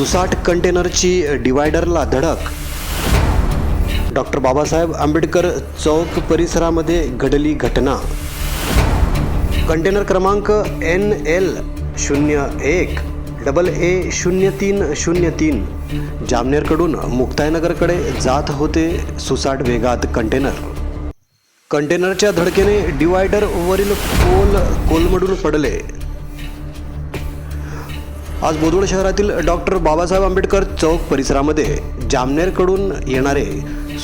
सुसाट कंटेनरची डिवायडरला धडक. डॉक्टर बाबासाहेब आंबेडकर चौक परिसरामध्ये घडली घटना. कंटेनर क्रमांक एन एल शून्य एक डबल ए शून्य तीन शून्य तीन जामनेरकडून मुक्तायनगरकडे जात होते सुसाट वेगात कंटेनर. कंटेनरच्या धडकेने डिवायडरवरील पोल कोलमडून पडले. आज बोदवड शहरातील डॉक्टर बाबासाहेब आंबेडकर चौक परिसरामध्ये जामनेरकडून येणारे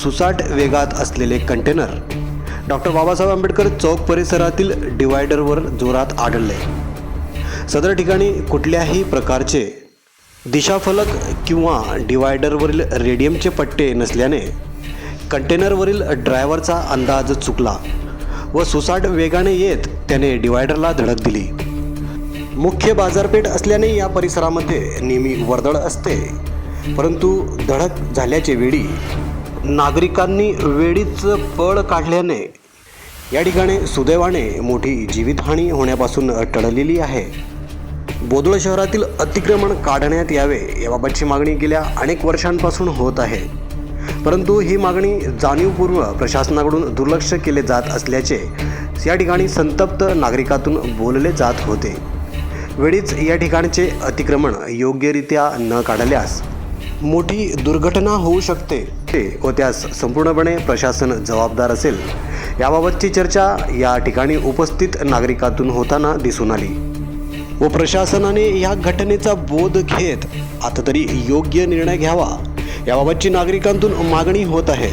सुसाट वेगात असलेले कंटेनर डॉक्टर बाबासाहेब आंबेडकर चौक परिसरातील डिवायडरवर जोरात आढळले. सदर ठिकाणी कुठल्याही प्रकारचे दिशाफलक किंवा डिवायडरवरील रेडियमचे पट्टे नसल्याने कंटेनरवरील ड्रायव्हरचा अंदाज चुकला व सुसाट वेगाने येत त्याने डिवायडरला धडक दिली. मुख्य बाजारपेठ असल्याने या परिसरामध्ये नेहमी वर्दळ असते. परंतु धडक झाल्याचे वेळी नागरिकांनी वेळीच पळ काढल्याने या ठिकाणी सुदैवाने मोठी जीवितहानी होण्यापासून टळलेली आहे. बोदळ शहरातील अतिक्रमण काढण्यात यावे याबाबतची मागणी गेल्या अनेक वर्षांपासून होत आहे. परंतु ही मागणी जाणीवपूर्वक प्रशासनाकडून दुर्लक्ष केले जात असल्याचे या ठिकाणी संतप्त नागरिकातून बोलले जात होते. वेळीच या ठिकाणचे अतिक्रमण योग्यरित्या न काढल्यास मोठी दुर्घटना होऊ शकते व त्यास संपूर्णपणे प्रशासन जबाबदार असेल. याबाबतची चर्चा या ठिकाणी उपस्थित नागरिकातून होताना दिसून आली. व प्रशासनाने या घटनेचा बोध घेत आता तरी योग्य निर्णय घ्यावा. याबाबतची नागरिकांतून मागणी होत आहे.